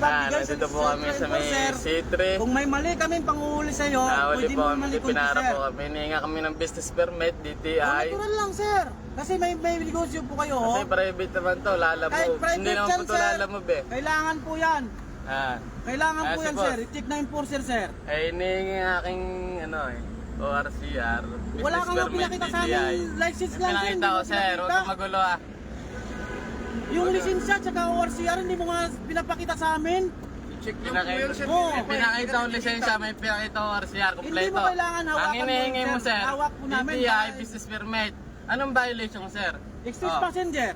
Ah, pagbigay nandito po kami sa may sir. C3. Kung may mali kaming panguhuli sa'yo, Nahuli pwede po mo kami, pinara sir. po kami. Hinihinga kami ng business permit, Oh, DTI. natural lang, sir. Kasi may may negosyo po kayo. Kasi oh. private naman to, Kahit lalamove. private Hindi naman yan, po to sir. lalamove eh. Kailangan po yan. Ah. Kailangan Ah, po yan, sir. I-check na enforcer, sir. Eh, hinihingi ang aking, ano eh, ORCR. Business Wala kang permit, pinakita sa DTI. amin. License lang, sir. Pinakita Hindi ko, mo sir. Huwag pinakita. kang magulo ah. Yung lisensya tsaka ORCR, hindi mo nga pinapakita sa amin. Check yung Oo. certificate. eh, pinakita ko lisensya, may pinakita ko RCR Hindi kompleto. mo kailangan hawakan Ang hinihingi mo, mo, sir. sir, Hawak po namin DTI, dahil- business permit. Anong violation, sir? Excess Oh. passenger.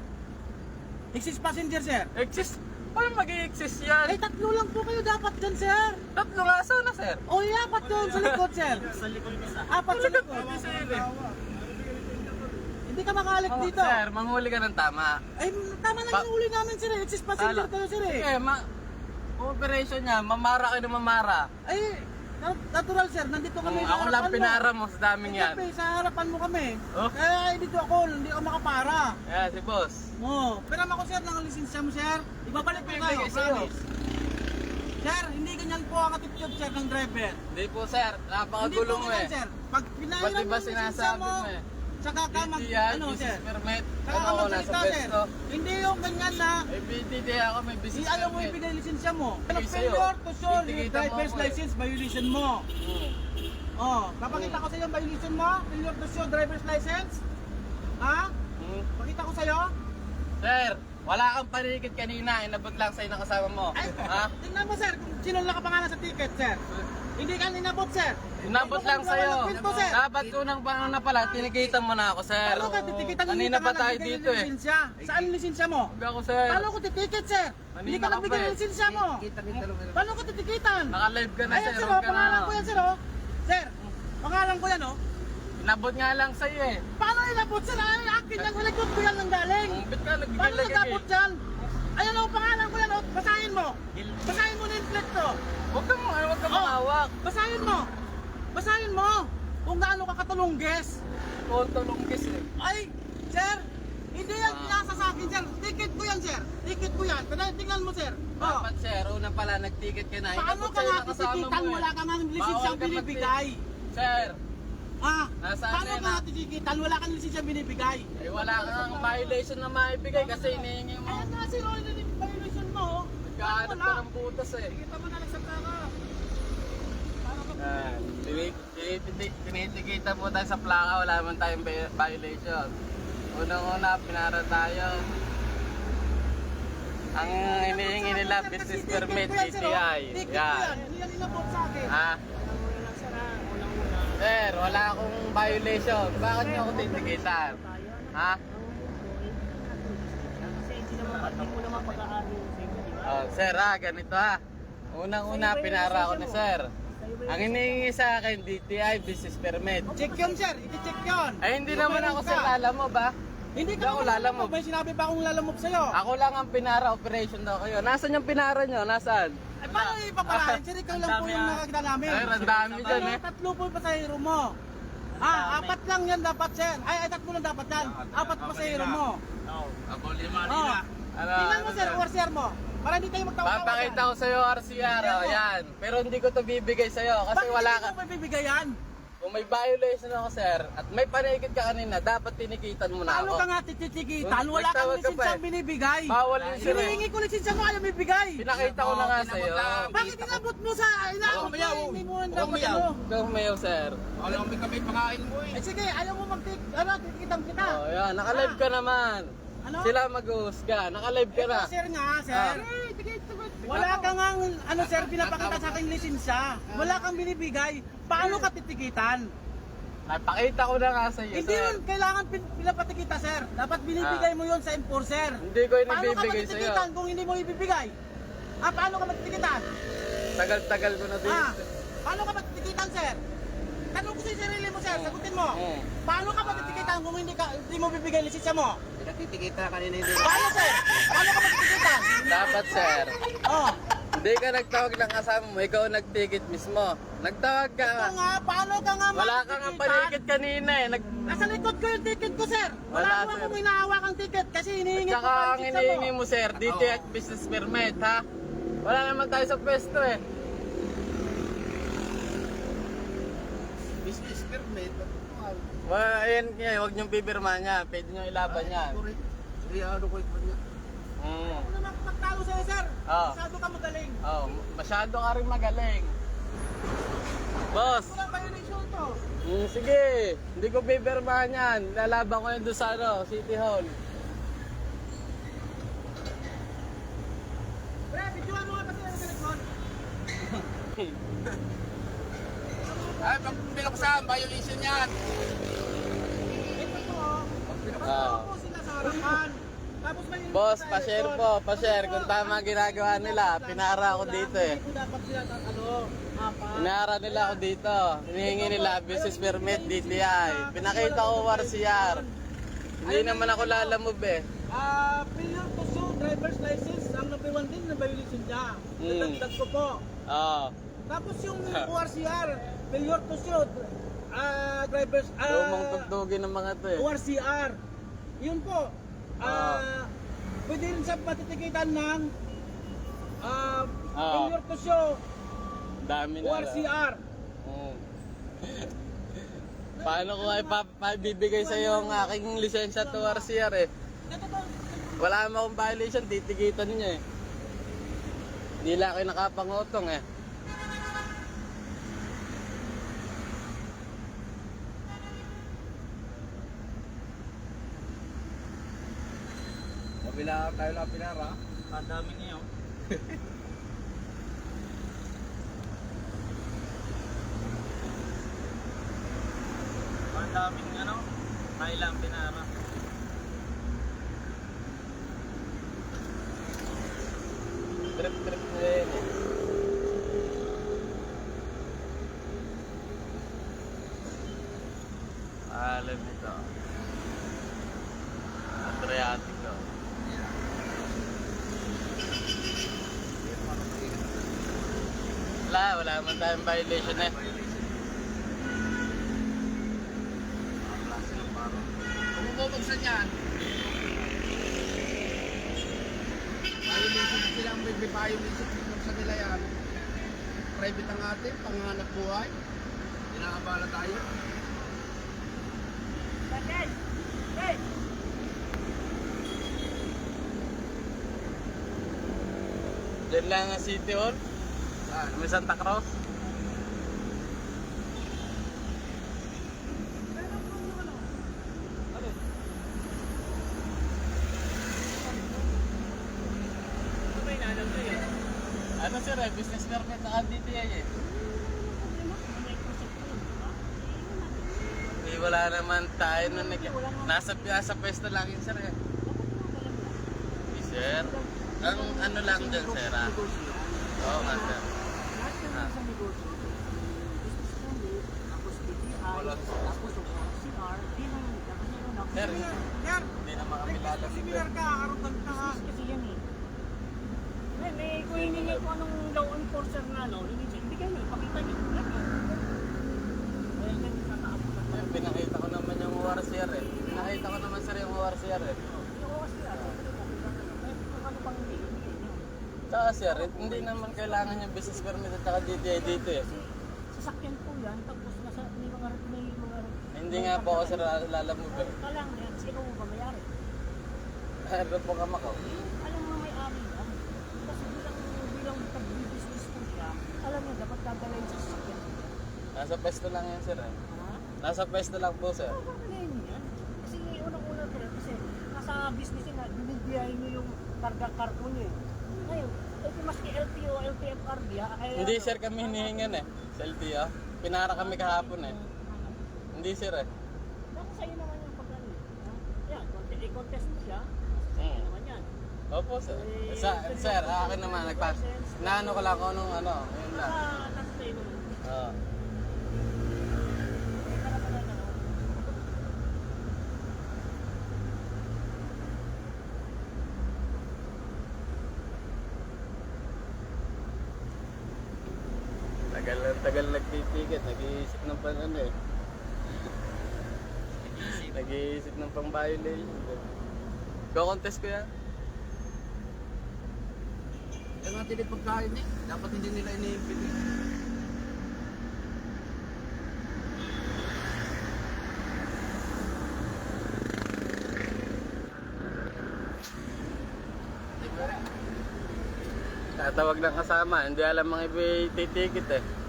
Excess passenger, sir. Exist? Paano mag-exist yan? Eh, tatlo lang po kayo dapat dyan, sir. Tatlo nga sana, sir. O, oh, apat doon sa likod, sir. Sa likod isa. Apat sa likod. Hindi ka makalik Oh, dito. Sir, manghuli ka ng tama. Ay, tama na Pa- yung uli namin, sir. eh. Excess passenger Ala. kayo, sir. eh. Sige, ma... Operation niya, mamara kayo ng mamara. Ay, nat- natural, sir. Nandito kami Kung sa ako lang harapan mo. pinara mo sa daming Eh, yan. siyempre, sa harapan mo kami. Oh. Kaya eh, dito ako, hindi ako makapara. Yeah, si boss. Oo. Pero ako, sir, ng lisensya mo, sir. Ibabalik ko kayo, Ibibigay sa'yo. promise. Sir, hindi ganyan po ang attitude, sir, ng driver. Hindi po, sir. Hindi Napakagulo po mo ganyan, eh. sir. Pag Ba't pinahiram di mo ba yung lisensya sinasabi mo, mo eh? Saka ka mag, ano, sir. business permit. Saka Ano ka ako, nasa magsalita, sir. Hindi yung ganyan na, Eh, BTD ako, may business ayaw mo permit. ibigay lisensya mo. Ano sa'yo. failure to show your Titikita mo driver's ako eh. license violation mo. Hmm. Oh, papakita ko sa iyo ang violation mo. Failure to show driver's license. Ha? Hmm. Pakita ko sa iyo. Sir, wala kang panikit kanina. Inabot lang sa'yo ng kasama mo. Ay, Ha? tingnan mo sir kung sino nakapangalan sa ticket, sir. Hindi ka ninabot, sir. Inabot lang ang sa'yo. kwento, sir. Dapat unang paano na pala, tinikitan mo na ako, sir. Paano ka titikitan Kanina pa tayo dito eh. Lisensya? Saan lisensya mo? Huwag ako, sir. Paano ko titiket, sir? Hindi ka Kanina ka nagbigay pa ng eh. lisensya mo. Kita rin talaga. Paano ko titikitan? Naka-live ka na, Ayan, sir. sir, Huwag oh, ka na. pangalan ko yan, sir, oh. Sir, pangalan ko yan, oh. Inabot nga lang sa'yo eh. Paano inabot sir? Ay, akin yan, likod ko yan ng galing. Kung bit ka Paano nagbibilag nagabot dyan? Ayan o, pangalan ko yan o. Basahin mo. Basahin mo na yung plate to. Huwag ka mo, huwag ka Oh. mahawak. Basahin mo. Basahin mo. Kung gaano ka katulungges. Konto lungkis eh. Ay, sir. Hindi yan Ah. pinasa sa akin, sir. Ticket ko yan, sir. Ticket ko yan. Tingnan tingnan mo, sir. Oh. Dapat sir, una pala nag-ticket ka na. Paano ka nga mo eh. Wala ka nga ng lisensyang Bawal ka binibigay. Sir, Ah, Nasaan paano na ka yun, nga ah? titikitan? Wala kang lisensyang binibigay. eh wala kang violation na maibigay kasi hinihingi mo. Ayan nga, sir. Oh, yun yung violation mo. oh. Nagkahanap Wala. ka ng butas eh. Kita mo na nagsabta ka. Paano ka Yan. Tini- tini- Tinitikita po tayo sa plaka, wala naman tayong vi- violation. Unang-una, pinara tayo. Ang hinihingi nila, business permit, DTI. Yan. Hindi yan inabot sa akin. Ha? Sir, wala akong violation. Bakit niyo ako titikitan? Ha? Kasi hindi naman, hindi mo naman pag-aari yung safety? Oh, sir ha, ganito ha. Unang-una, pinara ako ni sir. Ang hinihingi sa akin, DTI, business permit. Check yun, sir. I-check yun. Ay, hindi naman ako sir, alam mo ba? Hindi Hindi ka ako naman lalamove. May sinabi pa akong lalamove sa'yo. Ako lang ang pinara operation daw kayo. Nasaan yung pinara nyo? Nasaan? Ay, paano ipapalain? Sir, ikaw lang po yung nakakita namin. Ay, ang dami dyan eh. tatlo po yung pasahero mo. Ah, apat lang yan dapat, sir. Ay, ay tatlo lang dapat yan. Apat pasahero mo. Ako lima Oh. nila. Ano, Tingnan mo, ano, sir, sir? ORCR mo. Para hindi tayo magtawa-tawa Papakita ko sa'yo RCR, oh, yan. Pero hindi ko to bibigay sa'yo kasi Bakit wala hindi ka. mo mabibigayan? Kung may violation ako, sir, at may panikit ka kanina, dapat tinikitan mo na Paano ako. ka nga tititikitan? Wala kang nagtawag ka pa lisensyang eh. binibigay. Bawal yun, sir. eh. Hinihingi ko lisensya mo, ayaw bibigay. Pinakita ko na nga sa'yo. Bakit inabot mo sa inaabot Huwag umiyaw. Hindi mo Huwag dapat umiyaw. ano. Ikaw mayo, sir. Alam mo kami pangain mo eh. Eh sige, ayaw mo mag-tik, ano, tikitan kita. Oh, yan. Naka-live ka naman. Ano? Sila mag-uhusga. Naka-live ka na. Ito, sir nga, sir. Ah. Wala ka nga, ano sir, pinapakita sa akin lisensya. Wala kang binibigay. Paano ka titikitan? Napakita ko na nga sa'yo, Hindi sir. yun kailangan pin- pinapatikita, sir. Dapat binibigay Ah. mo yun sa enforcer. Hindi ko Paano ka inibibigay sa'yo. matitikitan kung hindi mo ibibigay? Ah, paano ka matitikitan? Tagal-tagal ko na dito. Ah, paano ka matitikitan, sir? Tanong ko sa sarili mo, sir. Sagutin mo. Hmm. Paano ka matitikitan kung hindi ka hindi mo bibigay lisensya mo? Pinatitikita kanina hindi. Paano, sir? Paano ka matitikitan? Dapat, sir. Oh, Hindi ka nagtawag ng kasama mo. Ikaw nag-ticket mismo. Nagtawag ka. ito nga, paano ka nga Wala ka nga panikit kanina eh. Nag Nasa likod ko yung ticket ko, sir. Wala, Wala, ko sir. akong hinahawak ang ticket kasi hinihingi ko Tsaka pa ang yung lisensya hinihingi mo. mo, sir, DTX business permit, ha? Wala naman tayo sa pwesto eh. Business permit. Ano Wala, ayan, yan, huwag niyong pipirma niya. Pwede niyo ilaban yan. Hindi ano ko ito niya. Mm. Ano naman magtalo sa'yo, sir? Ah. Masyado ka magaling. Oh, masyado ka rin magaling. Boss, Walang violation to. mm, sige. Hindi ko pipirmahan yan. Lalaban ko yan doon sa ano, City Hall. Pre, videoan mo nga sila sa likod. Ay, pag binuksan, violation yan. Ah. Pagtalo po sila sa harapan. Tapos may Boss, pa-share po, pa-share kung tama ang ginagawa nila. Pinara ako dito eh. Dapat sila ng ano, apa. Inaara nila ako dito. Hinihingi nila business permit, DTI. Pinakita ko WRCR. Hindi naman ako lalamove eh. Ah, to show driver's license ang number one din na violation niya. Hmm. Natagdag ko po. Oo. Tapos yung ORCR, failure to show ah driver's Lumang ah tugtugin ng mga to eh. ORCR. Yun po. Ah, pwede rin sa patitikitan ng ah Ah. failure to show Dami na. ORCR. Mm. Paano ko ay bibigay sa iyo ang aking lisensya to RCR eh? Wala naman akong violation, titigitan niya eh. Hindi lang kayo nakapangutong eh. Mabila tayo lang pinara. Ang dami niyo. Ang daming ano, Thailand pinara. Trip trip na yun eh. Alam nito. Adriatico. Wala, wala naman tayong violation eh. Kung bubuksan yan, violation sila ang may violation. Bubuksan nila yan. Private ang atin, panganap buhay. Inaabala tayo. Hey! Hey! Diyan lang ang City Hall. Saan? May Santa Cruz. Ano? Ano sir eh, business permit na DTI eh. Eh, wala naman tayo na nag... Nasa, nasa pwesto lang yun sir eh. Eh, sir, ang ano lang dyan sir ah. Oo nga sir. Ah. Sir, Yan! hindi naman kami lalamig. Similar ka, arrogant ka ha. Kasi yan eh. May, may kung hiningi ko anong law enforcer na ano, hindi siya, hindi kayo, pakita niyo kung ko na. Eh, Pinakita naman yung ORCR eh. Pinakita ko naman sir yung eh. Yung kasi ano, eh, kung ano pang hindi, hindi niyo. Saka sir, hindi naman kailangan yung business permit at saka DTI dito eh. Sasakyan po yan, tapos nasa, may mga, may mga, Hindi nga po ako sir lalamove eh. Kala nga yan, sino mo ba mayari? Meron po kamakaw. Alam mo may ari yan. Kasi bilang, bilang pag-business po siya, alam niya, dapat dadalhin sa sasakyan. Nasa pwesto lang yan sir eh. Nasa pwesto lang po sir. Oo, niyo yan. Kasi unang-una rin, kasi nasa business niya, binibiyahin niyo yung karga-kargo niyo eh. Ngayon, maski LTO, LTFR diya, kaya... Hindi sir kami hinihingan eh. Sa LTO. Pinara kami kahapon eh. Hindi sir eh. Naku, sa'yo naman yung pagkano. Ha? Yan, i-contest mo siya. Sa'yo Mm. naman yan. Opo sir. Sa, sir, akin naman. Nagpa, naano ko lang kung anong ano. Yun lang. Nasa, nasa sa'yo naman. Oo. Eh, karapatan na naman. Tagal na tagal nagtitiket. Nag-iisip ng pang ano eh. Pang violation. Go-contest ko yan. Yung atin yung pagkain eh. Dapat hindi nila iniimpili. Tatawag ng kasama, hindi alam mga iba titikit eh.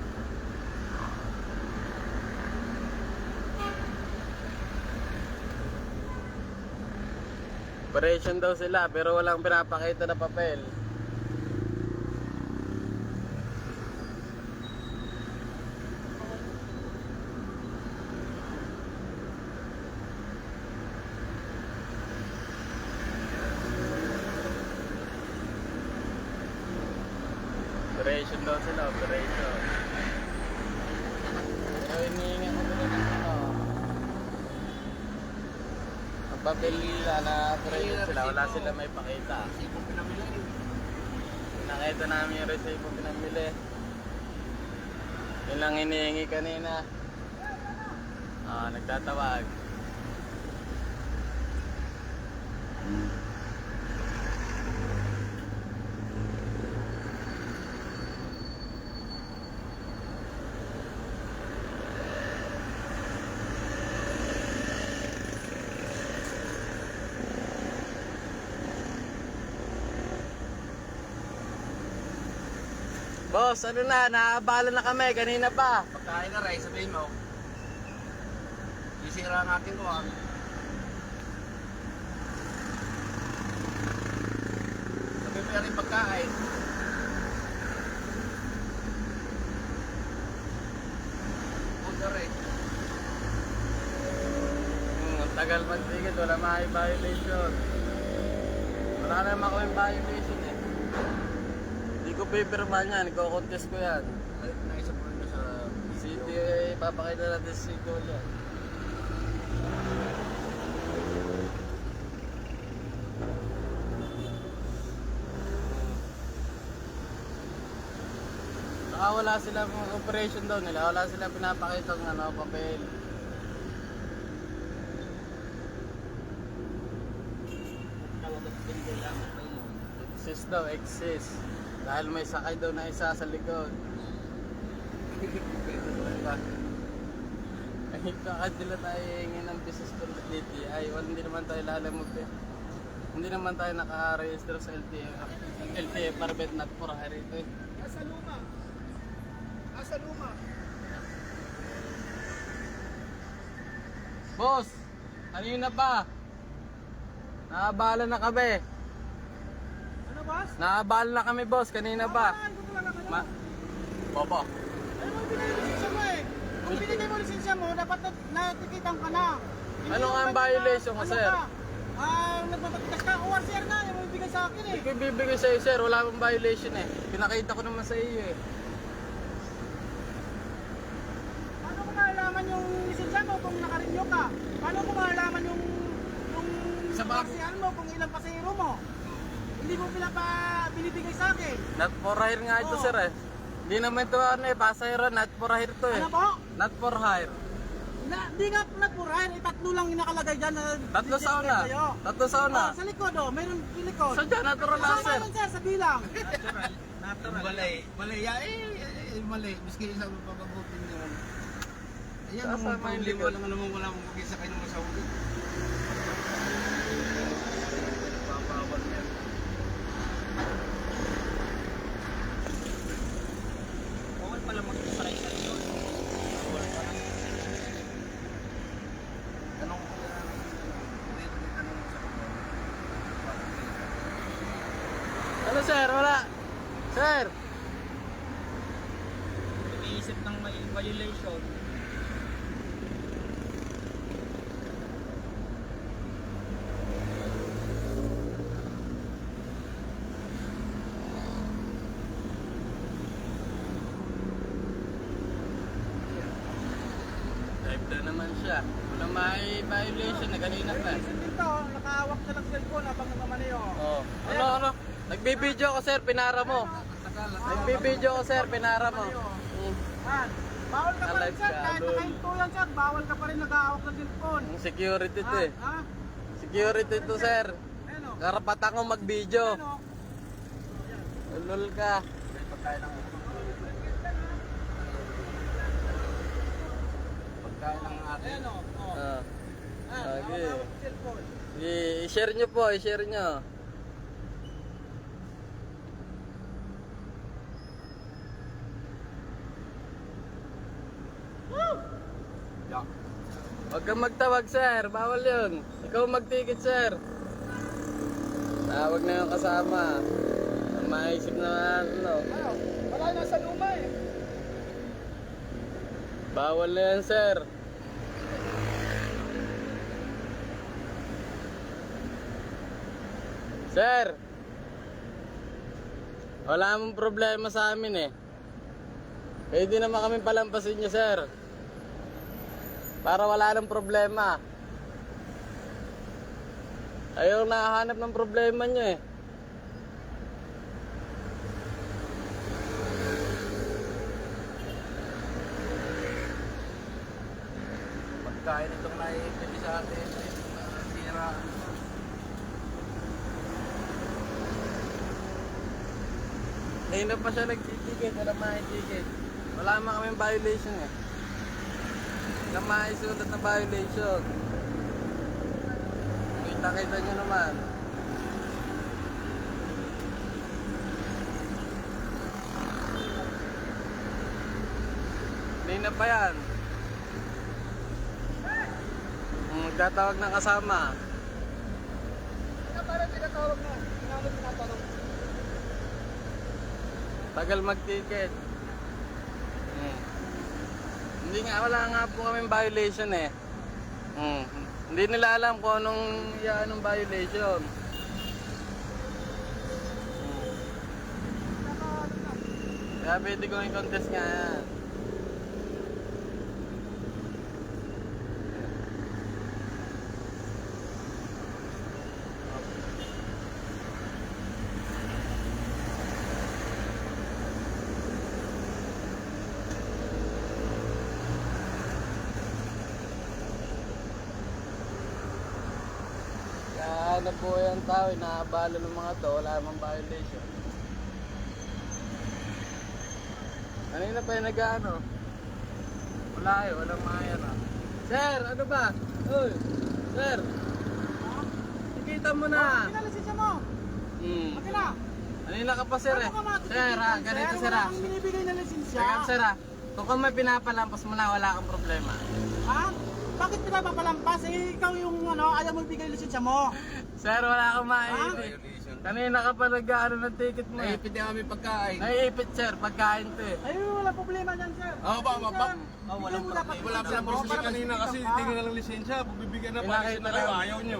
Operation daw sila pero walang pinapakita na papel. Operation daw sila, operation. Pero hinihinga ko nila ng ano. Nila na operation sila, wala sila may pakita. Sipong pinamili. Nakita namin yung resibo pinamili. Yun lang hinihingi kanina. Ah, nagtatawag. Boss, ano na, naabala na kami, kanina pa. Pagkain na rice, sabihin mo. Sisira ang ating kuhan. Sabi mo yung pagkain. Na rin. Hmm, ang tagal magtigil, wala mga violation. Wala na naman kami violation eh. Ko pipirman yan, iko-contest ko yan. Ay, Naisa po rin sa City, eh, papakita natin si Cole yan. Saka wala sila mga operation daw nila, wala sila pinapakita ng ano, papel. Exist daw, exist. Dahil may sakay daw na isa sa likod. Kahit bakit nila tayo hihingi ng business permit DTI, well, hindi naman tayo lalamog eh. Hindi naman tayo naka-register sa LTA. LTA permit not for hire ito eh. Asa luma? Asa luma? Boss! Kanina pa! Naabala na kami. Boss? Naabala na kami boss, kanina talaga kayo? Ma... Bobo. Ano mo binigay yung lisensya mo eh? Kung binigay mo lisensya mo, dapat na natikitan ka na. Ano nga ang violation mo, ano sir? Ah, nagpapatikas ka. ORCR na, yung may bigay sa akin eh. Ibibigay sa'yo sir, wala akong violation eh. Pinakita ko naman sa iyo eh. Paano ko malalaman yung lisensya mo kung nakarenew ka? Paano ko malalaman yung yung Sa mo kung ilang pasahero mo? Hindi mo pinapa binibigay sa akin. Not for hire nga ito Oo. sir eh. Hindi naman ito ano eh, pasahero, not for hire to eh. Ano po? Not for hire. Na, di nga nagpurahin, eh, tatlo lang yung nakalagay dyan na Tatlo sa una. sa'yo. Tatlo sa una. Oh, sa likod oh, mayroon yung likod. Sa dyan, natural lang sir. sir, sa bilang. Mali. Mali. Ya, eh, eh, eh, mali. Miski isa mo papabutin yun. Ayan, ang Kasama yung likod. lang naman wala mong kagisa kayo ng masauli. Nagpapawal yan. Bawal pala mag-try sa ito. Bawal pa lang. Tanong ko na, may tanong sa Ano sir, wala. Sir, Iniisip ng may violation. drive na naman siya. Walang may violation na kanina pa. Isip dito, nakahawak na ng cellphone habang namamaniyo. Oh. Ano, ano? Nagbibideo ko sir, pinara mo. Nagbibideo ko sir, pinara mo. Man, bawal ka pa rin sir, kahit nakahinto yan sir, bawal ka pa rin naghahawak ng cellphone. Ang security to eh. Security to sir. Karapatan ko mag-video. Ulol ka. May pagkain ng Pagkain ng atin. Ayan o. Oh. Ah. Ah, Okay. mo cellphone. I- I-share nyo po, i-share nyo. Yeah. Huwag kang magtawag, sir. Bawal yun. Ikaw magtikit, sir. Tawag na yung kasama. Ang maisip na ano. Ano? Wala na sa luma eh. Bawal na yan, sir. Sir! Wala mong problema sa amin eh. Pwede naman kami palampasin niyo, sir. Para wala nang problema. Ayaw nakahanap ng problema niyo eh. Pagkain itong naiipili sa atin. Sira. Ngayon na pa siya nagtitigit, wala maitigit. Wala naman kaming violation eh. Wala maisulat na violation. Kita-kita nyo naman. Ngayon na pa yan. Magtatawag ng kasama. Kaya parang tinatawag na. Tinawag tinatanong. Tagal mag-ticket. Hmm. Hindi nga, wala nga po kaming violation eh. Hmm. Hindi nila alam kung anong yan anong violation. Hmm. Kaya pwede ko i-contest nga yan. Ano po yung tao, inaabala ng mga to, wala namang violation. Kanina pa yung nag-ano? Wala eh, walang mga ano. Sir, ano ba? Uy, sir. Nakita mo na. Pinalisensya mo. Hmm. Makila. Kanina ka pa sir eh. Ano mga Sir, ah, ganito sir Wala ah. kang binibigay na lisensya. Sir, sir ah. Kung kung may pinapalampas mo na, wala kang problema. Ha? Bakit pinapapalampas? Eh, ikaw yung ano, ayaw mo ibigay lisensya mo. Sir, wala kang maipit. Kanina ka pa nag-ano ng ticket mo eh. Naipit din kami pagkain. Naiipit sir, pagkain to eh. Ay, wala problema dyan, sir. Oo, ba, ba, ba? Oh, walang problema. Wala pa lang Para kanina kasi ka. tingin na lang lisensya. Bibigyan na Pinakita pa. lang. Ayaw nyo.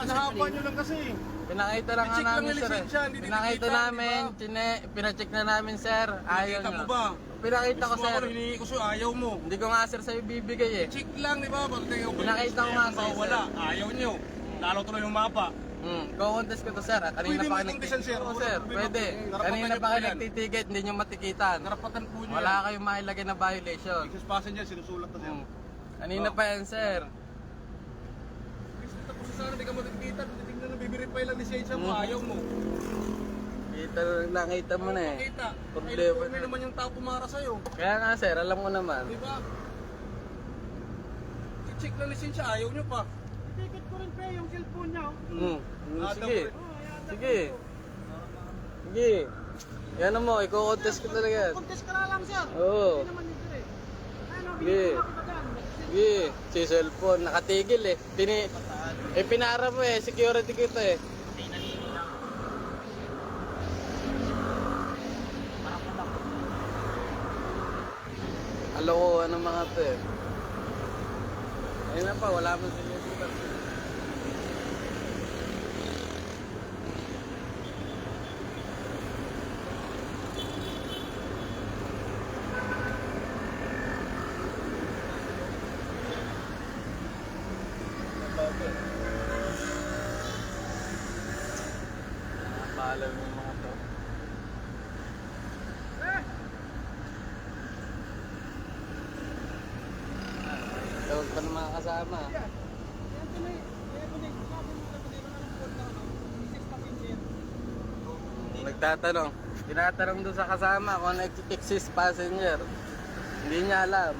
Nahapa nyo lang kasi. Pinakita lang nga lang namin yung sir eh. lisensya, hindi Pinakita tinikita, namin, di ba? chine, pinacheck na namin sir. Ayaw Nakita nyo. mo ba? Pinakita ko Mismo sir. ako hinihingi ko sa'yo, ayaw mo. Hindi ko nga sir sa'yo bibigay eh. Check lang, di ba? Pag tingin ko, Pinakita ko nga sa'yo, sir. Wala, ayaw nyo. Lalo tuloy yung mapa. Hmm, ko-contest ko to sir. ah. Kanina Pwede pa mo kayo yan, sir. Oo sir, problema. pwede. Kanina niyo pa po kayo yan. nagtiticket, hindi nyo matikitan. Karapatan po nyo Wala kayong mailagay na violation. Excess passenger, sinusulat na sir. Hmm. Kanina pa yan sir. Tapos sana di ka matikita, titignan na bibiripay lang lisensya mo, Hmm. ayaw mo. Kita nakita mo na eh. Makita. Problema Ay, na. naman yung tao pumara sa'yo. Kaya nga sir, alam mo naman. Di ba? I-check lang lisensya, ayaw nyo pa. Rin, pre, yung cellphone niya. Ah, Sige. dapat- Oh, Sige. Sige. Yan mo, i-contest ko talaga yan. Contest ka na lang, sir. Oo. Hindi naman yun, sir, eh. Ano, Sige. binigyan kita dyan. Sige. Si cellphone, nakatigil eh. Tini eh, pinara mo eh. Security kita eh. Alokohan ng mga to eh. Ayun na pa, wala mo sila dito. Paalam yung mga to. Tawag pa ng mga kasama. Ayan, tuloy. Ayan, tuloy. Sabi mo na tuloy, mga ng phone na, ano, message pa din, sir. Nag nagtatanong. Tinatanong doon sa kasama kung ano exist passenger. Hindi niya alam.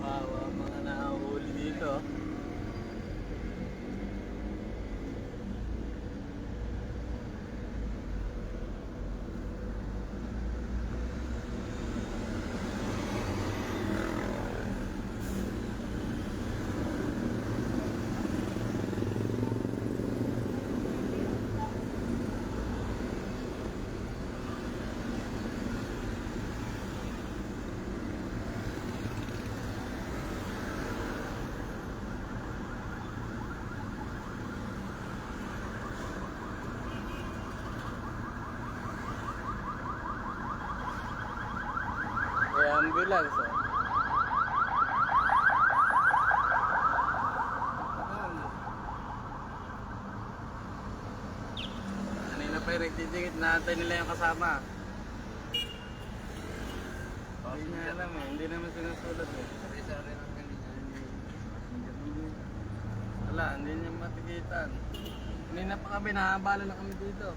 Wawa mga nakahuli dito. May ambulance oh. Kanina pa yung nagtitingit, naantay nila yung kasama. Hindi niya alam eh, hindi naman sinusulat eh. Sari-sari lang kanina. Wala, hindi niya matikitan. Kanina pa kami, nahabala na kami dito.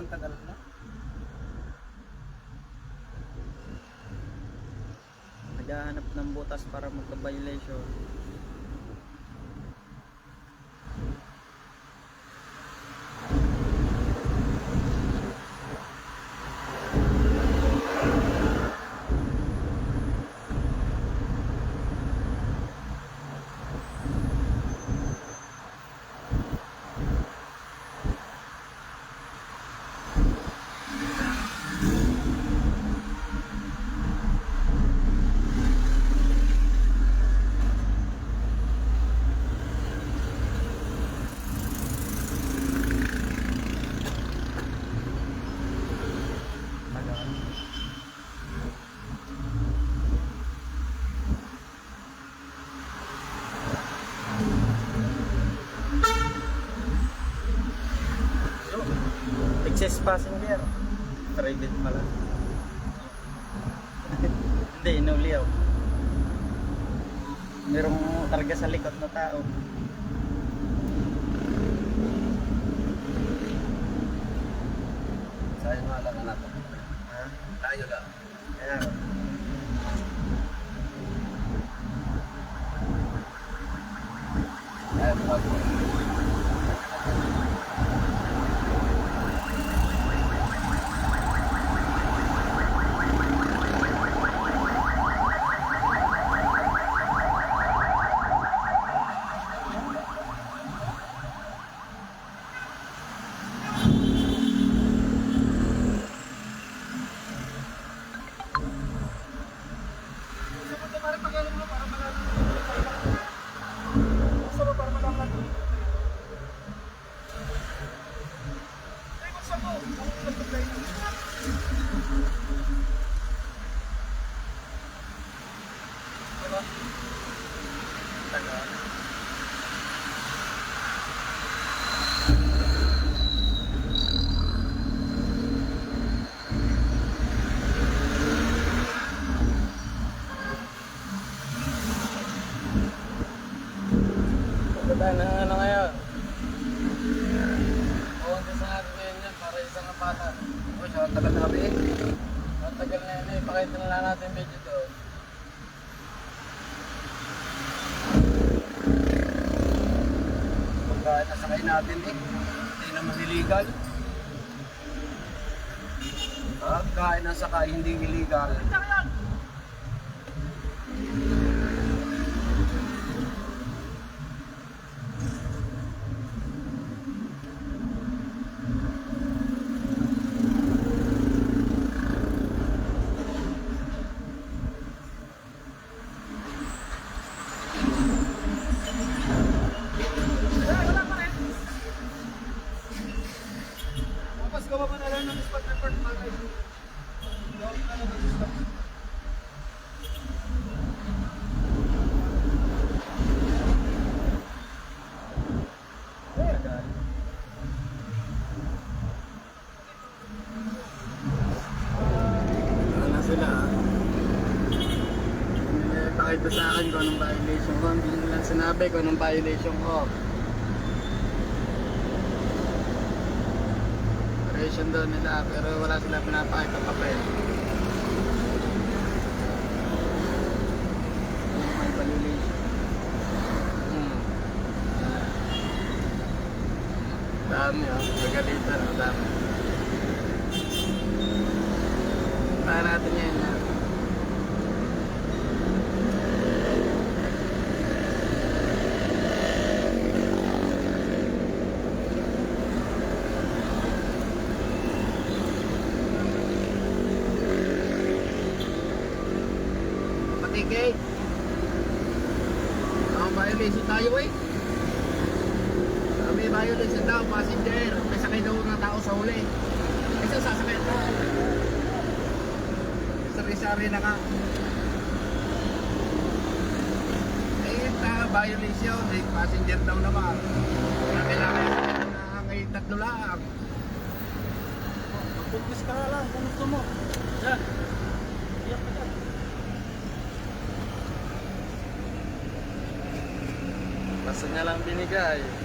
Violation. Tagal, ang tagal na. Naghahanap ng butas para magka-violation. Excess passenger. Private pala. Hindi, inuliw. merong targa sa likod na tao. Sayang nga lang anak. Ha? Tayo lang. Kaya, Kaya wag mo. Punta tayo ng ano ngayon? Huwag ka sa atin ngayon yan para isang kapata. O, siya ang tagal namin. Ang tagal na yun eh, pakita na lang natin video doon. Pagkain na sakay natin eh. Hindi illegal. Pagkain na sakay, hindi illegal. Tapos gawa mo na lang ng spot report para Gawa mo na lang ng spot ah. Eh, pakita sa akin kung anong violation ko. Hindi nila sinabi kung anong violation ko. Violation daw nila pero wala sila pinapakita papel. May violation. Hmm. Dami oh. Nagalitan oh. Dami. Para natin yan. ah. Patikay. Ang violation tayo eh. May violation daw, passenger. May sakay daw ng tao sa huli. Isa sasakay ito. Sari-sari na nga. Eh, na violation. Eh, passenger daw naman. Kaya kailangan na ngay tatlo lang. Mag-focus ka na lang kung gusto mo. Yan. Iyak ka dyan. Basta niya lang binigay.